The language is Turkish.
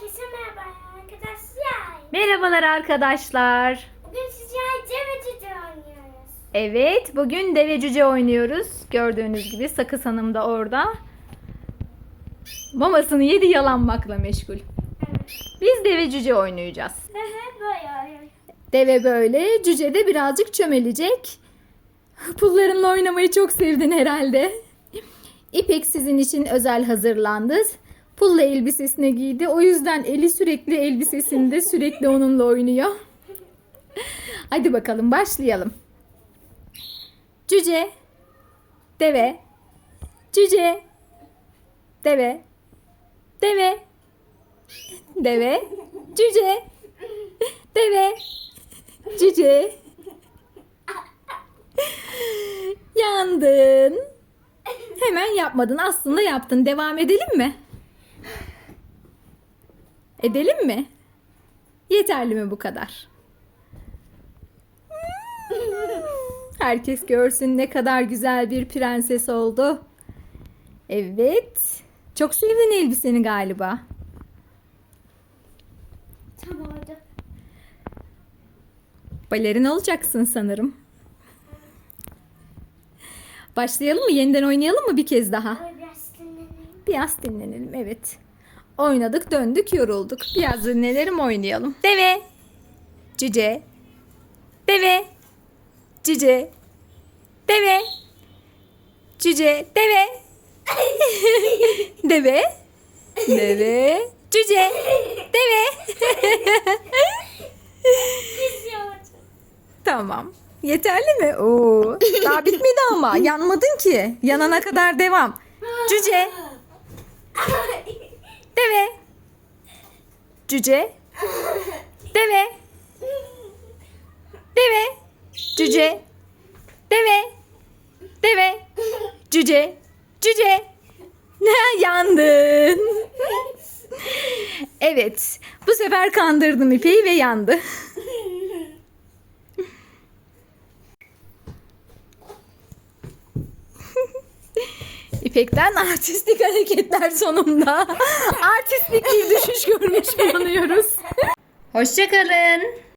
Herkese merhaba arkadaşlar. Merhabalar arkadaşlar. Bugün sizlerle cevecici oynuyoruz. Evet, bugün deve cüce oynuyoruz. Gördüğünüz gibi Sakız Hanım da orada. Mamasını yedi yalanmakla meşgul. Evet. Biz deve cüce oynayacağız. Hı hı, böyle oynuyoruz. Deve böyle, cüce de birazcık çömelecek. Pullarınla oynamayı çok sevdin herhalde. İpek sizin için özel hazırlandı. Pulla elbisesine giydi. O yüzden eli sürekli elbisesinde sürekli onunla oynuyor. Hadi bakalım başlayalım. Cüce, deve, cüce, deve, deve, deve, cüce, deve, cüce. Yandın. Hemen yapmadın. Aslında yaptın. Devam edelim mi? Edelim mi? Yeterli mi bu kadar? Herkes görsün ne kadar güzel bir prenses oldu. Evet. Çok sevdin elbiseni galiba. Tamam oldu. Balerin olacaksın sanırım. Başlayalım mı? Yeniden oynayalım mı bir kez daha? Biraz dinlenelim. Biraz dinlenelim evet. Oynadık döndük yorulduk. Biraz dinlenelim oynayalım. Deve. Cüce. Deve. Cüce. Deve. Cüce. Deve. Deve. Deve. Cüce. Deve. Tamam. Yeterli mi? Oo. Daha bitmedi ama. Yanmadın ki. Yanana kadar devam. Cüce. Deve. Cüce. Deve. Deve. Cüce. Deve. Deve. Cüce. Cüce. Yandın. Evet. Bu sefer kandırdım İpek'i ve yandı. İpek'ten artistik hareketler sonunda. artistik bir düşüş görmüş bulunuyoruz. Hoşçakalın.